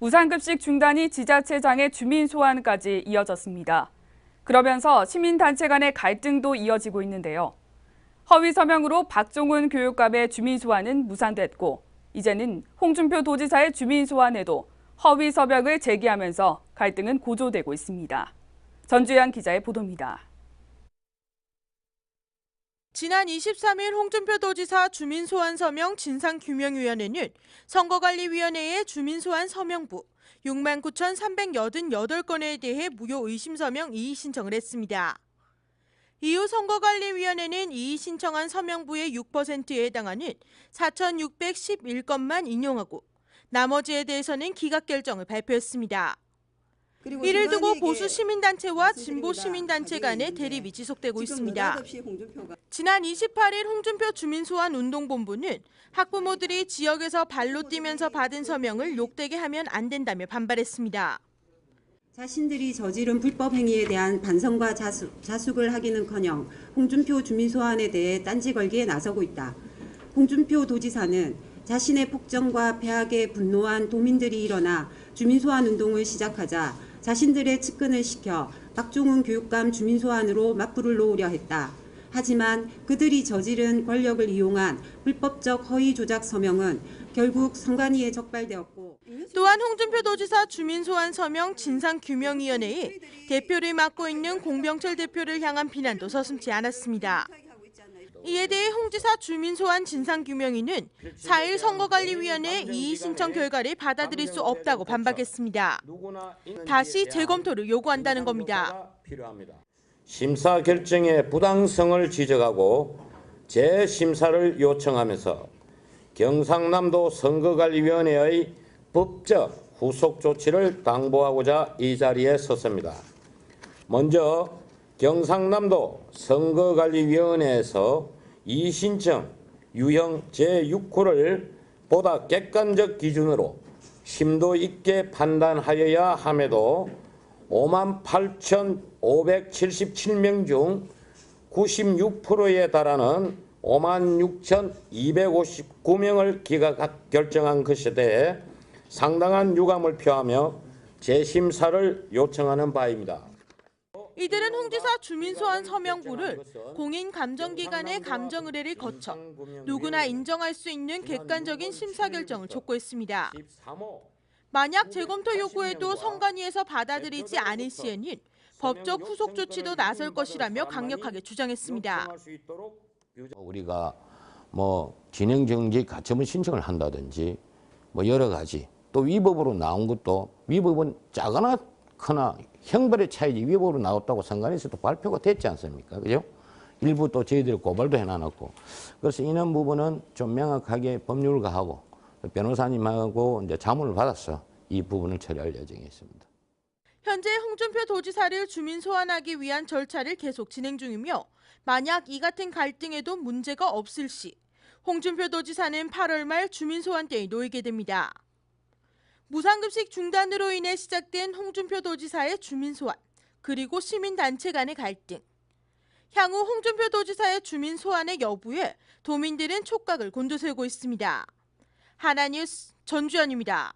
무상급식 중단이 지자체장의 주민 소환까지 이어졌습니다. 그러면서 시민단체 간의 갈등도 이어지고 있는데요. 허위 서명으로 박종훈 교육감의 주민 소환은 무산됐고 이제는 홍준표 도지사의 주민 소환에도 허위 서명을 제기하면서 갈등은 고조되고 있습니다. 전주현 기자의 보도입니다. 지난 23일 홍준표 도지사 주민소환 서명 진상규명위원회는 선거관리위원회의 주민소환 서명부 6만 9,388건에 대해 무효 의심 서명 이의 신청을 했습니다. 이후 선거관리위원회는 이의 신청한 서명부의 6%에 해당하는 4,611건만 인용하고 나머지에 대해서는 기각 결정을 발표했습니다. 이를 두고 보수 시민단체와 진보 시민단체 간의 대립이 지속되고 있습니다. 지난 28일 홍준표 주민소환 운동본부는 학부모들이 지역에서 발로 뛰면서 받은 서명을 욕되게 하면 안 된다며 반발했습니다. 자신들이 저지른 불법 행위에 대한 반성과 자숙, 자숙을 하기는커녕 홍준표 주민 소환에 대해 딴지 걸기에 나서고 있다. 홍준표 도지사는 자신의 폭정과 폐악에 분노한 도민들이 일어나 주민 소환 운동을 시작하자 자신들의 측근을 시켜 박종훈 교육감 주민 소환으로 맞불을 놓으려 했다. 하지만 그들이 저지른 권력을 이용한 불법적 허위 조작 서명은 결국 선관위에 적발되었고 또한 홍준표 도지사 주민소환 서명 진상규명위원회에 대표를 맡고 있는 공병철 대표를 향한 비난도 서슴지 않았습니다. 이에 대해 홍 지사 주민소환 진상규명위는 4일 선거관리위원회 이의 신청 결과를 받아들일 수 없다고 반박했습니다. 다시 재검토를 요구한다는 겁니다. 심사 결정의 부당성을 지적하고 재심사를 요청하면서 경상남도 선거관리위원회의 법적 후속 조치를 당부하고자 이 자리에 섰습니다. 먼저 경상남도 선거관리위원회에서 이 신청 유형 제6호를 보다 객관적 기준으로 심도 있게 판단하여야 함에도 5만 8,577명 중 96%에 달하는 5만 6,259명을 기각 결정한 것에 대해 상당한 유감을 표하며 재심사를 요청하는 바입니다. 이들은 홍 지사 주민소환 서명부를 공인 감정기관의 감정 의뢰를 거쳐 누구나 인정할 수 있는 객관적인 심사 결정을 촉구했습니다. 만약 재검토 요구에도 선관위에서 받아들이지 않을 시에는 법적 후속 조치도 나설 것이라며 강력하게 주장했습니다. 우리가 뭐 진행 정지 가처분 신청을 한다든지 뭐 여러 가지 또 위법으로 나온 것도 위법은 작거나 크나 형벌의 차이지 위법으로 나왔다고 선관위에서도 발표가 됐지 않습니까? 그죠? 일부 또 저희들이 고발도 해놔놓고 그래서 이런 부분은 좀 명확하게 법률 가하고 변호사님하고 이제 자문을 받았어 이 부분을 처리할 예정에 있습니다. 현재 홍준표 도지사를 주민 소환하기 위한 절차를 계속 진행 중이며 만약 이 같은 갈등에도 문제가 없을 시 홍준표 도지사는 8월 말 주민 소환대에 놓이게 됩니다. 무상급식 중단으로 인해 시작된 홍준표 도지사의 주민 소환 그리고 시민단체 간의 갈등. 향후 홍준표 도지사의 주민 소환의 여부에 도민들은 촉각을 곤두세우고 있습니다. 하나뉴스 전주현입니다.